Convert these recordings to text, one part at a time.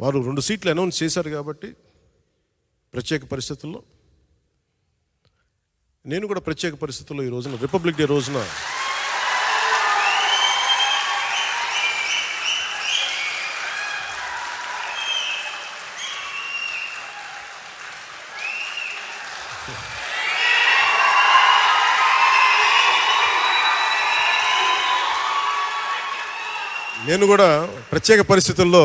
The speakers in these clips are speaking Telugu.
వారు రెండు సీట్లు అనౌన్స్ చేశారు కాబట్టి ప్రత్యేక పరిస్థితుల్లో. నేను కూడా ప్రత్యేక పరిస్థితుల్లో ఈ రోజున రిపబ్లిక్ డే రోజున నేను కూడా ప్రత్యేక పరిస్థితుల్లో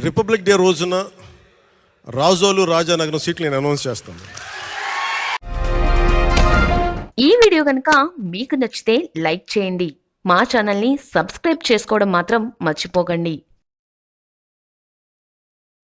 రిపబ్లిక్ డే రోజున రాజోలు రాజానగరం సీట్లు నేను అనౌన్స్ చేస్తాను. ఈ వీడియో కనుక మీకు నచ్చితే లైక్ చేయండి. మా ఛానల్ని సబ్స్క్రైబ్ చేసుకోవడం మాత్రం మర్చిపోకండి.